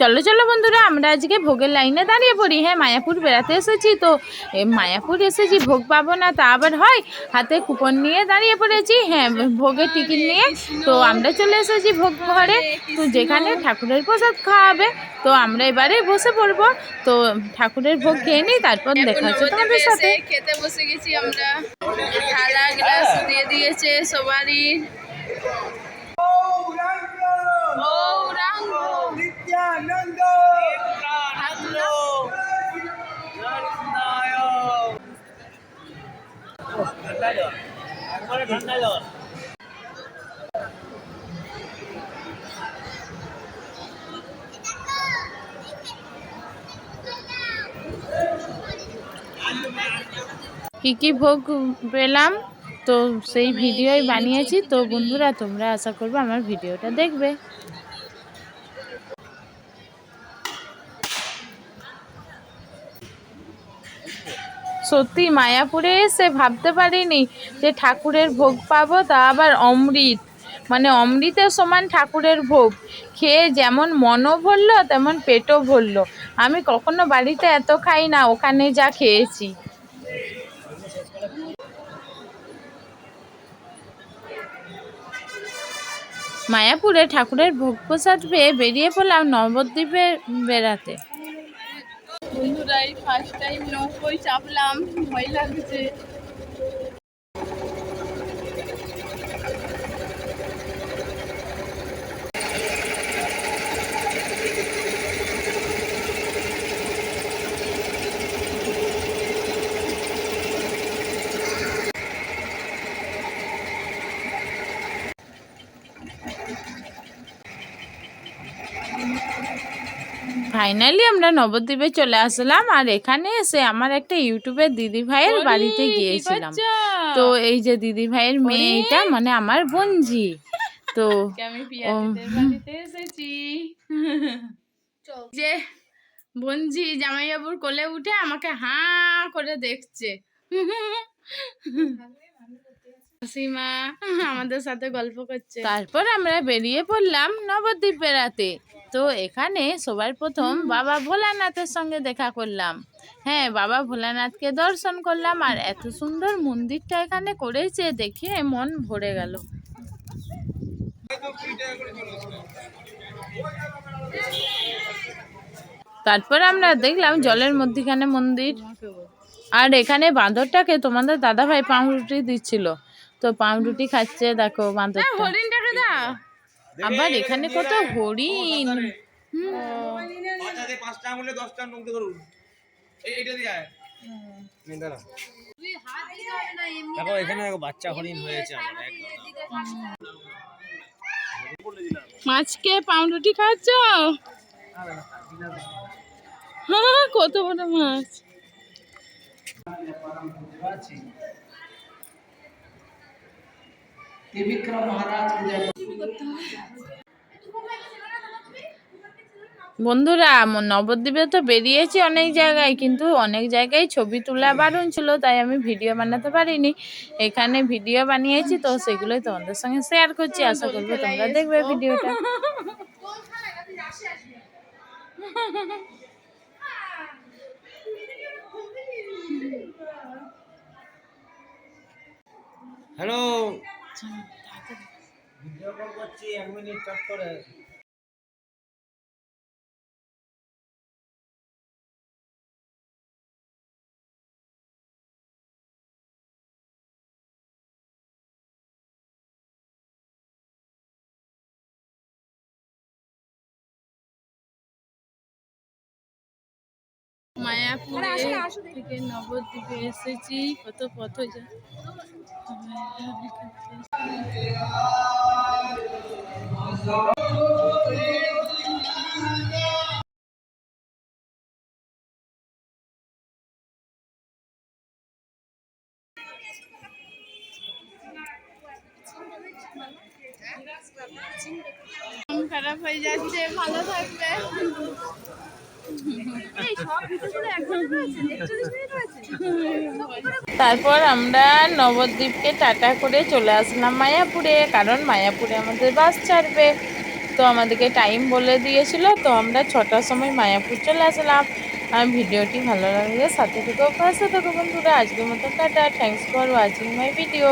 চলো চলো বন্ধুরা আমরা আজকে ভোগের লাইনে দাঁড়িয়ে পড়ি। হ্যাঁ মায়াপুর বেড়াতে এসেছি তো। মায়াপুর এসেছি ভোগ পাবো না তা আবার হয়। হাতে কুপন নিয়ে দাঁড়িয়ে পড়েছি। হ্যাঁ ভোগের টিকিট নিয়ে। তো আমরা চলে এসেছি ভোগ ঘরে। তো যেখানে ঠাকুরের প্রসাদ খাওয়াবে। তো আমরা এবারে বসে পড়ব। তো ঠাকুরের ভোগ খেয়ে নিই তারপর দেখা হচ্ছে তোমাদের সাথে। খেতে বসে গেছি আমরা। থালা গ্লাস দিয়ে দিয়েছে সবারই। কী কী ভোগ পেলাম? তো সেই ভিডিওই বানিয়েছি। তো বন্ধুরা তোমরা আশা করবে আমার ভিডিওটা দেখবে। সত্যি মায়াপুরে এসে ভাবতে পারিনি যে ঠাকুরের ভোগ পাবো, তা আবার অমৃত। মানে অমৃতের সমান ঠাকুরের ভোগ। খেয়ে যেমন মনও ভরলো, তেমন পেটও ভরলো। আমি কখনো বাড়িতে এত খাই না, ওখানে যা খেয়েছি। মায়াপুরে ঠাকুরের ভোগ প্রসাদ পেয়ে বেরিয়ে পড়লাম নবদ্বীপে বেড়াতে। বন্ধুরা এই ফার্স্ট টাইম নৌকোয় চাপলাম ভয় লাগছে। ফাইনালি আমরা নবদ্বীপে চলে আসলাম আর এখানে এসে আমার একটা ইউটিউবের দিদি ভাইয়ের বাড়িতে গিয়েছিলাম। তো এই যে দিদি ভাইয়ের মেয়ে এটা মানে আমার বোনঝি। তো যে বঞ্জি জামাইবাবুর কোলে উঠে আমাকে হাঁ করে দেখছে। সীমা আমাদের সাথে গল্প করছে। তারপর আমরা বেরিয়ে পড়লাম নবদ্বীপ বেড়াতে তো এখানে সবার প্রথম বাবা ভোলানাথের সঙ্গে দেখা করলাম। হ্যাঁ বাবা ভোলানাথকে দর্শন করলাম আর এত সুন্দর মন্দিরটা এখানে করেছে দেখে মন ভরে গেল। তারপর আমরা দেখলাম জলের মধ্যিখানে মন্দির। আর এখানে বাঁদরটাকে তোমাদের দাদা ভাই পাউরুটি দিচ্ছিল। তো পাউরুটি খাচ্ছে দেখো হরিণটাকে দাও। আবার এখানে কত হরিণ। পাঁচটা আঙুলে দশটা ধরুন। এইটা দিয়ে দেখো এখানে দেখো বাচ্চা হরিণ হয়েছে মাছকে পাউরুটি খাচ্ছ? হ্যাঁ কত বড় মাছ? বন্ধুরা নবদ্বীপে তো বেরিয়েছি অনেক জায়গায় কিন্তু অনেক জায়গায় ছবি তোলা বারণ ছিল তাই আমি ভিডিও বানাতে পারিনি। এখানে ভিডিও বানিয়েছি তো সেগুলোই তোমাদের সঙ্গে শেয়ার করছি। আশা করব তোমরা দেখবে ভিডিওটা। হ্যালো। ভিডিও কল করছি এক মিনিট চট করে। মায়াপুরে থেকে নবদ্বীপে এসেছি। কত পথ যা খারাপ হয়ে যাচ্ছে ভালো থাকবে। তারপর আমরা নবদ্বীপকে টাটা করে চলে আসলাম মায়াপুরে, কারণ মায়াপুরে আমাদের বাস ছাড়বে। তো আমাদেরকে টাইম বলে দিয়েছিল, তো আমরা ছটার সময় মায়াপুর চলে আসলাম। আর ভিডিওটি ভালো লাগলে সাথে থেকেও পাশে থেকো বন্ধুরা। আজকের মতো tata. Thanks for watching my video